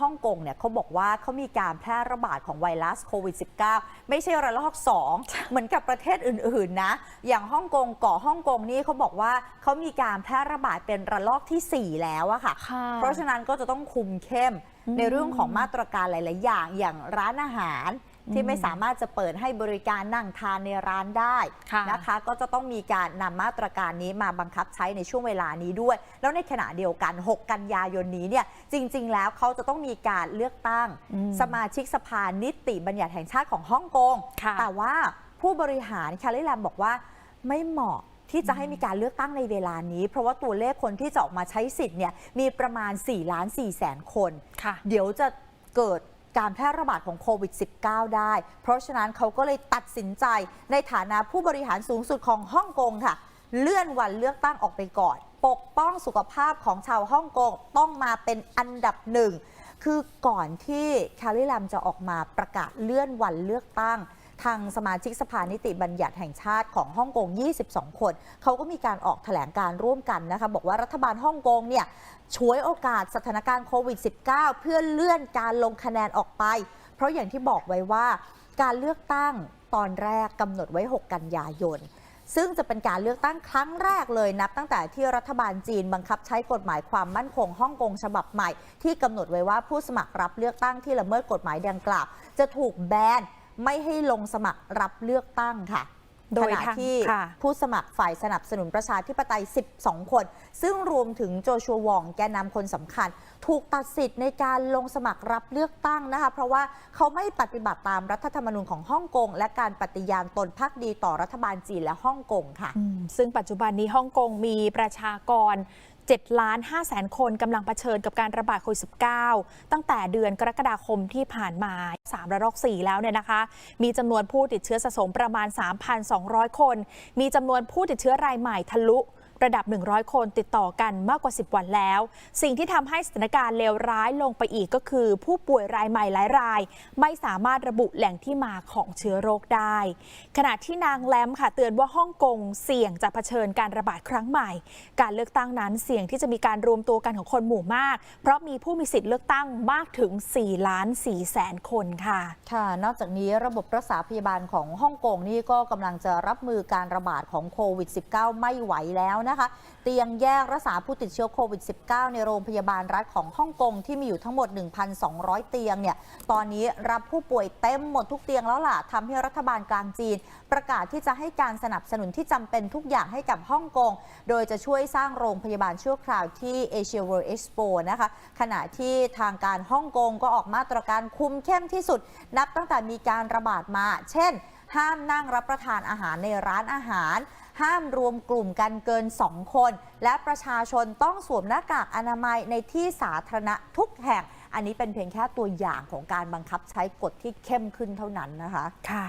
ฮ่องกงเนี่ยเขาบอกว่าเขามีการแพร่ระบาดของไวรัสโควิด -19 ไม่ใช่ระลอก 2 เหมือนกับประเทศอื่น ๆ นะ อย่างฮ่องกงเกาะฮ่องกงนี่เขาบอกว่าเขามีการแพร่ระบาดเป็นระลอกทีสี่4 แล้วอะค่ะค่ะ เพราะฉะนั้นก็จะต้องคุมเข้มอืมในเรื่องของมาตรการหลาย ๆ อย่างอย่างร้านอาหาร ที่ไม่สามารถจะเปิดให้บริการนั่งทานในร้านได้ค่ะนะคะ ก็จะต้องมีการนำมาตรการนี้มาบังคับใช้ในช่วงเวลานี้ด้วย แล้วในขณะเดียวกัน 6 กันยายนนี้เนี่ยจริง ๆ แล้วเขาจะต้องมีการเลือกตั้งอืมสมาชิกสภานิติบัญญัติแห่งชาติของฮ่องกงค่ะแต่ว่าผู้บริหารแคลริแลมบอกว่าไม่เหมาะที่จะให้มีการเลือกตั้งในเวลานี้ เพราะว่าตัวเลขคนที่จะออกมาใช้สิทธิ์เนี่ยมีประมาณ 4 ล้าน4แสนคนค่ะเดี๋ยวจะเกิด การแพร่ระบาดของโควิด -19 ได้ เพราะฉะนั้นเขาก็เลยตัดสินใจในฐานะผู้บริหารสูงสุดของฮ่องกงค่ะ เลื่อนวันเลือกตั้งออกไปก่อน ปกป้องสุขภาพของชาวฮ่องกงต้องมาเป็นอันดับหนึ่งคือก่อนที่แคลริแลมจะออกมาประกาศเลื่อนวันเลือกตั้ง ทางสมาชิกสภานิติบัญญัติแห่งชาติของฮ่องกง 22 คน เขาก็มีการออกแถลงการร่วมกันนะคะ บอกว่ารัฐบาลฮ่องกงเนี่ยช่วยโอกาสสถานการณ์โควิด -19 เพื่อเลื่อนการลงคะแนนออกไป เพราะอย่างที่บอกไว้ว่าการเลือกตั้งตอนแรกกำหนดไว้ 6 กันยายนซึ่งจะเป็นการเลือกตั้งครั้งแรกเลยนับ ตั้งแต่ที่รัฐบาลจีนบังคับใช้กฎหมายความมั่นคงฮ่องกงฉบับใหม่ ที่กำหนดไว้ว่าผู้สมัครรับเลือกตั้งที่ละเมิดกฎหมายดังกล่าว จะถูกแบน ไม่ให้ลงสมัครรับเลือกตั้งค่ะโดขยณะทางที่ค่ะผู้สมัครฝ่ายสนับสนุนประชาธิปไตย 12 คน ซึ่งรวมถึงโจชัววองแกนนำคนสำคัญ ถูกตัดสิทธิ์ในการลงสมัครรับเลือกตั้งนะคะ เพราะว่าเขาไม่ปฏิบัติตามรัฐธรรมนูญของฮ่องกง และการปฏิญาณตนพักดีต่อรัฐบาลจีนและฮ่องกงค่ะอืมซึ่งปัจจุบันนี้ฮ่องกงมีประชากร 7ล้าน5แสนคนกำลังเผชิญกับการระบาดโควิด -19 ตั้งแต่เดือนกรกฎาคมที่ผ่านมา 3 ระลอก 4 แล้วเนี่ยนะคะ มีจำนวนผู้ติดเชื้อสะสมประมาณ 3,200 คน มีจำนวนผู้ติดเชื้อรายใหม่ทะลุ ระดับ 100 คนติดต่อกันมากกว่า 10 วันแล้ว สิ่งที่ทำให้สถานการณ์เลวร้ายลงไปอีกก็คือ ผู้ป่วยรายใหม่หลายราย ไม่สามารถระบุแหล่งที่มาของเชื้อโรคได้ ขณะที่นางแลมค่ะเตือนว่าฮ่องกงเสี่ยงจะเผชิญการระบาดครั้งใหม่ การเลือกตั้งนั้นเสี่ยงที่จะมีการรวมตัวกันของคนหมู่มาก เพราะมีผู้มีสิทธิ์เลือกตั้งมากถึง4ล้าน4แสนคนค่ะ ค่ะ นอกจากนี้ระบบรักษาพยาบาลของฮ่องกงนี่ก็กำลังจะรับมือการระบาดของโควิด -19 ไม่ไหวแล้วนะคะ เตียงแยกรักษาผู้ติดเชื้อโควิด -19 ในโรงพยาบาลรัฐของฮ่องกงที่มีอยู่ทั้งหมด 1,200 เตียงเนี่ยตอนนี้รับผู้ป่วยเต็มหมดทุกเตียงแล้วล่ะทำให้รัฐบาลกลางจีน ประกาศที่จะให้การสนับสนุนที่จำเป็นทุกอย่างให้กับฮ่องกงโดยจะช่วยสร้างโรงพยาบาลชั่วคราวที่ Asia World Expo นะคะขณะที่ทางการฮ่องกงก็ออกมาตรการคุมเข้มที่สุด นับตั้งแต่มีการระบาดมา เช่น ห้ามนั่งรับประทานอาหารในร้านอาหาร ห้ามรวมกลุ่มกันเกิน 2 คน และประชาชนต้องสวมหน้ากากอนามัยในที่สาธารณะทุกแห่ง อันนี้เป็นเพียงแค่ตัวอย่างของการบังคับใช้กฎที่เข้มขึ้นเท่านั้นนะคะ ค่ะ